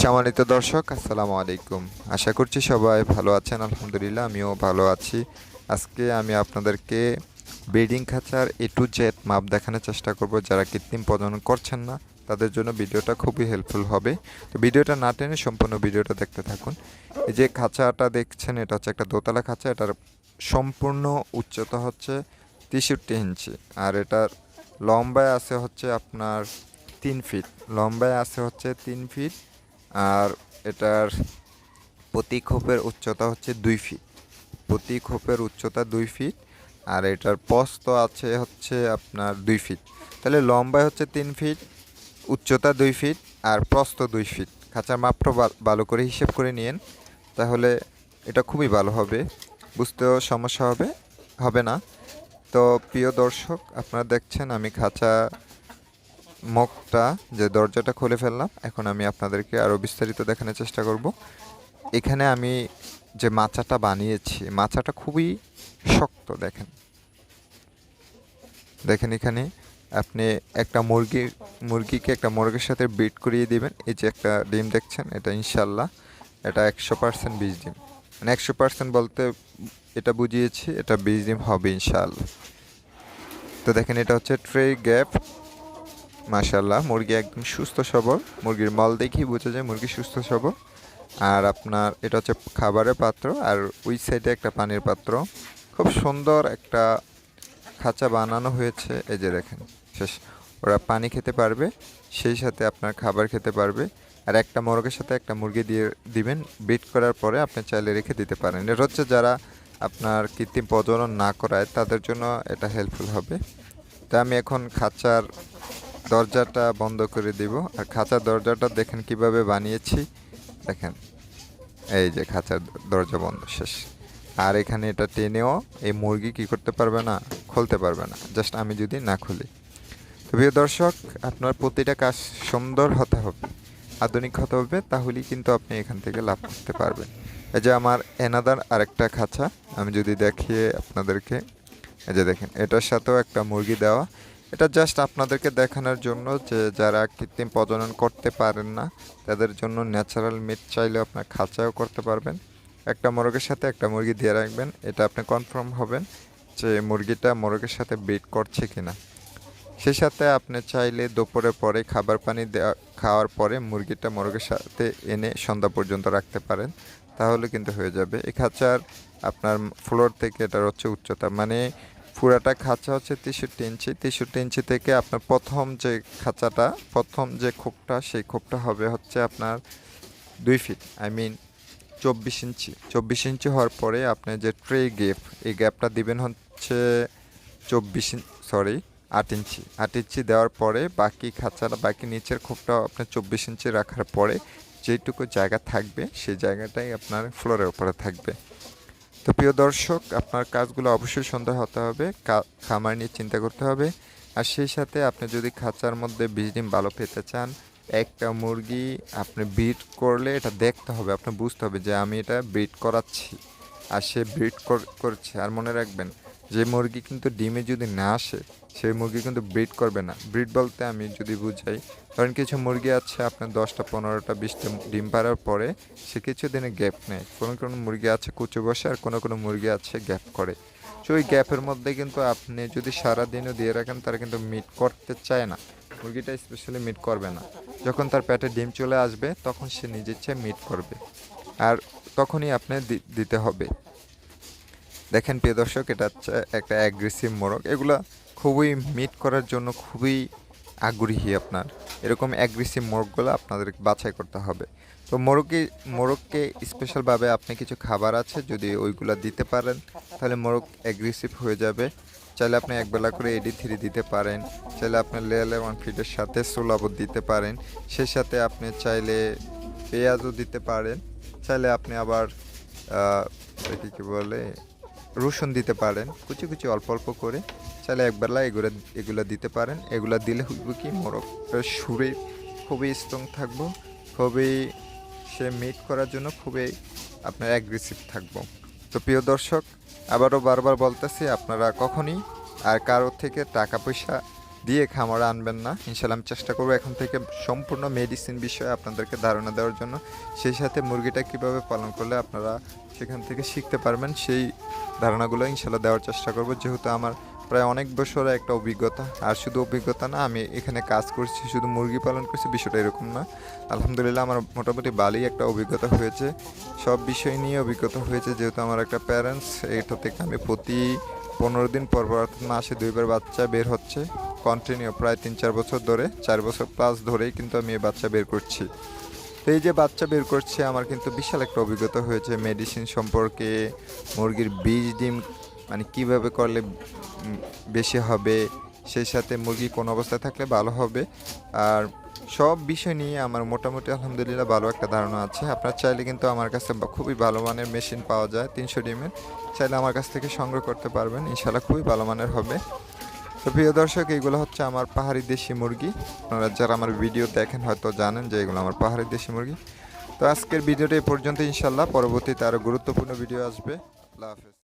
সম্মানিত দর্শক, আসসালামু আলাইকুম। আশা করছি সবাই ভালো আছেন, আলহামদুলিল্লাহ আমিও ভালো আছি। আজকে আমি আপনাদেরকে ব্রিডিং খাঁচার এ টু জেড মাপ দেখানোর চেষ্টা করব। যারা কৃত্রিম প্রজনন করছেন না, তাদের জন্য ভিডিওটা খুবই হেল্পফুল হবে। তো ভিডিওটা না টেনে সম্পূর্ণ ভিডিওটা দেখতে থাকুন। এই যে খাঁচাটা দেখছেন, এটা হচ্ছে একটা দোতলা খাঁচা। এটার সম্পূর্ণ উচ্চতা হচ্ছে তেষট্টি ইঞ্চি। আর এটার লম্বায় আছে হচ্ছে আপনার তিন ফিট। লম্বায় আছে হচ্ছে তিন ফিট। আর এটার প্রতি খোপের উচ্চতা হচ্ছে দুই ফিট প্রতি খোপের উচ্চতা দুই ফিট আর এটার প্রস্থ আছে হচ্ছে আপনার দুই ফিট তাহলে লম্বায় হচ্ছে তিন ফিট উচ্চতা দুই ফিট আর প্রস্ত দুই ফিট খাঁচার মাপটা ভালো করে হিসেব করে নিন তাহলে এটা খুবই ভালো হবে। বুঝতেও সমস্যা হবে হবে না। তো প্রিয় দর্শক, আপনারা দেখছেন আমি খাঁচা মুখটা যে দরজাটা খুলে ফেললাম, এখন আমি আপনাদেরকে আরও বিস্তারিত দেখানোর চেষ্টা করব। এখানে আমি যে মাচাটা বানিয়েছি, মাচাটা খুবই শক্ত, দেখেন। দেখেন এখানে আপনি একটা মুরগির মুরগিকে একটা মুরগির সাথে বিট করিয়ে দিবেন। এই যে একটা ডিম দেখছেন, এটা ইনশাল্লাহ এটা একশো পার্সেন্ট বীজ ডিম। মানে একশো পার্সেন্ট বলতে এটা বুঝিয়েছি, এটা বীজ ডিম হবে ইনশাল্লাহ তো দেখেন, এটা হচ্ছে ট্রে গ্যাপ মাশাল্লাহ মুরগি একদম সুস্থ সবল। মুরগির মল দেখেই বোঝা যায় মুরগি সুস্থ সবল। আর আপনার, এটা হচ্ছে খাবারের পাত্র, আর ওই সাইডে একটা পানির পাত্র। খুব সুন্দর একটা খাঁচা বানানো হয়েছে, এই যে দেখেন। শেষ, ওরা পানি খেতে পারবে, সেই সাথে আপনার খাবার খেতে পারবে। আর একটা মোরগের সাথে একটা মুরগি দিয়ে দিবেন বিট করার পরে আপনি চাইলে রেখে দিতে পারেন। এটা হচ্ছে যারা আপনার কৃত্রিম প্রজনন না করায়, তাদের জন্য এটা হেল্পফুল হবে। তা আমি এখন খাঁচার দরজাটা বন্ধ করে দিব। আর খাঁচার দরজাটা দেখেন কীভাবে বানিয়েছি। দেখেন, এই যে খাঁচার দরজা বন্ধ, শেষ। আর এখানে এটা টেনেও এই মুরগি কি করতে পারবে না, খুলতে পারবে না। জাস্ট আমি যদি না খুলি। তো প্রিয় দর্শক, আপনার প্রতিটা কাজ সুন্দর হতে হবে, আধুনিক হতে হবে, তাহলেই কিন্তু আপনি এখান থেকে লাভ করতে পারবেন। এই যে আমার এনাদার আরেকটা খাঁচা, আমি যদি দেখিয়ে আপনাদেরকে, এই যে দেখেন, এটার সাথেও একটা মুরগি দেওয়া। এটা জাস্ট আপনাদেরকে দেখানোর জন্য যে যারা কৃত্রিম প্রজনন করতে পারেন না, তাদের জন্য ন্যাচারাল মিট চাইলে আপনার খাঁচাও করতে পারবেন। একটা মোরগের সাথে একটা মুরগি দিয়ে রাখবেন, এটা আপনি কনফার্ম হবেন যে মুরগিটা মোরগের সাথে ব্রিড করছে কিনা। সেই সাথে আপনি চাইলে দুপুরের পরে খাবার পানি দেওয়া, খাওয়ার পরে মুরগিটা মোরগের সাথে এনে সন্ধ্যা পর্যন্ত রাখতে পারেন, তাহলে কিন্তু হয়ে যাবে। এই খাঁচার আপনার ফ্লোর থেকে এটার হচ্ছে উচ্চতা। মানে পুরাটা খাঁচা হচ্ছে তেষট্টি ইঞ্চি। তেষট্টি ইঞ্চি থেকে আপনার প্রথম যে খাঁচাটা, প্রথম যে খোপটা, সেই খোপটা হবে হচ্ছে আপনার দুই ফিট আই মিন চব্বিশ ইঞ্চি। চব্বিশ ইঞ্চি হওয়ার পরে আপনি যে ট্রে গ্যাপ এই গ্যাপটা দিবেন হচ্ছে চব্বিশ সরি আট ইঞ্চি। আট ইঞ্চি দেওয়ার পরে বাকি খাঁচাটা, বাকি নিচের খোপটা আপনার চব্বিশ ইঞ্চি রাখার পরে যেটুকু জায়গা থাকবে, সেই জায়গাটাই আপনার ফ্লোরের উপরে থাকবে। তো প্রিয় দর্শক, আপনার কাজগুলো অবশ্যই সুন্দর হতে হবে খামার নিয়ে চিন্তা করতে হবে। আর সেই সাথে আপনি যদি খাঁচার মধ্যে বীজ ডিম ভালো পেতে চান, একটা মুরগি আপনি ব্রিড করলে এটা দেখতে হবে, আপনি বুঝতে হবে যে আমি এটা ব্রিড করাচ্ছি। আর সে ব্রিড করছে, আর মনে রাখবেন যে মুরগি কিন্তু ডিমে যদি না আসে সেই মুরগি কিন্তু ব্রিড করবে না। ব্রিড বলতে আমি যদি বুঝাই কারণ কিছু মুরগি আছে, আপনার দশটা, পনেরোটা, বিশটা ডিম পাড়ার পরে সে কিছু দিনে গ্যাপ নেয়। কোনো কোনো মুরগি আছে, কুচু বসে, আর কোনো কোনো মুরগি আছে গ্যাপ করে। তো ওই গ্যাপের মধ্যে কিন্তু আপনি যদি সারা দিনও দিয়ে রাখেন, তারা কিন্তু মিট করতে চায় না। মুরগিটা স্পেশালি মিট করবে না। যখন তার পেটে ডিম চলে আসবে, তখন সে নিজের চেয়ে মিট করবে। আর তখনই আপনি দিতে হবে। দেখেন প্রিয় দর্শক, এটা হচ্ছে একটা অ্যাগ্রেসিভ মোরগ এগুলা খুবই মিট করার জন্য খুবই আগ্রহী আপনার। এরকম অ্যাগ্রেসিভ মোরগগুলো আপনাদের বাছাই করতে হবে। তো মোরগকে মোরগকে স্পেশালভাবে আপনি কিছু খাবার আছে, যদি ওইগুলো দিতে পারেন, তাহলে মোরগ অ্যাগ্রেসিভ হয়ে যাবে। চাইলে আপনি একবেলা করে এডি থ্রি দিতে পারেন। চাইলে আপনি লেয়ালে ওয়ান ফিটের সাথে সোলাবত দিতে পারেন। সেই সাথে আপনি চাইলে পেঁয়াজও দিতে পারেন। চাইলে আপনি আবার কি বলে? রসুন দিতে পারেন, কুচি কুচি অল্প অল্প করে। চাইলে একবেলা এগুলো এগুলো দিতে পারেন। এগুলো দিলে হইব কি মোরগ সুরে খুবই স্ট্রং থাকব, খুবই সে মিট করার জন্য খুবই আপনার অ্যাগ্রেসিভ থাকব। তো প্রিয় দর্শক, আবারও বারবার বলতেছি আপনারা কখনই আর কারোর থেকে টাকা পয়সা দিয়ে খামারে আনবেন না। ইনশাল্লাহ আমি চেষ্টা করব এখন থেকে সম্পূর্ণ মেডিসিন বিষয়ে আপনাদেরকে ধারণা দেওয়ার জন্য। সেই সাথে মুরগিটা কীভাবে পালন করলে আপনারা সেখান থেকে শিখতে পারবেন, সেই ধারণাগুলো ইনশাল্লাহ দেওয়ার চেষ্টা করব। যেহেতু আমার প্রায় অনেক বছর একটা অভিজ্ঞতা, আর শুধু অভিজ্ঞতা না, আমি এখানে কাজ করছি, শুধু মুরগি পালন করছি, বিষয়টা এরকম না। আলহামদুলিল্লাহ আমার মোটামুটি ভালোই একটা অভিজ্ঞতা হয়েছে। সব বিষয় নিয়ে অভিজ্ঞতা হয়েছে, যেহেতু আমার একটা প্যারেন্টস এটা থেকে আমি প্রতি পনেরো দিন পর পর মাসে দুইবার বাচ্চা বের হচ্ছে। কন্টিনিউ প্রায় তিন, চার বছর ধরে, চার বছর প্লাস ধরেই কিন্তু আমি এই বাচ্চা বের করছি। তো এই যে বাচ্চা বের করছে, আমার কিন্তু বিশাল একটা অভিজ্ঞতা হয়েছে মেডিসিন সম্পর্কে, মুরগির বীজ ডিম মানে কীভাবে করলে বেশি হবে, সেই সাথে মুরগি কোন অবস্থায় থাকলে ভালো হবে, আর সব বিষয় নিয়ে আমার মোটামুটি আলহামদুলিল্লাহ ভালো একটা ধারণা আছে। আপনার চাইলে কিন্তু আমার কাছে খুবই ভালো মানের মেশিন পাওয়া যায়, তিনশো ডিমের। চাইলে আমার কাছ থেকে সংগ্রহ করতে পারবেন ইনশাল্লাহ খুবই ভালো মানের হবে। তো প্রিয় দর্শক, এইগুলো হচ্ছে আমার পাহাড়ি দেশি মুরগি। আপনারা যারা আমার ভিডিও দেখেন হয়তো জানেন যে এগুলো আমার পাহাড়ি দেশি মুরগি। তো আজকের ভিডিওটা এই পর্যন্ত ইনশাল্লাহ পরবর্তীতে আরও গুরুত্বপূর্ণ ভিডিও আসবে। আল্লাহ হাফেজ।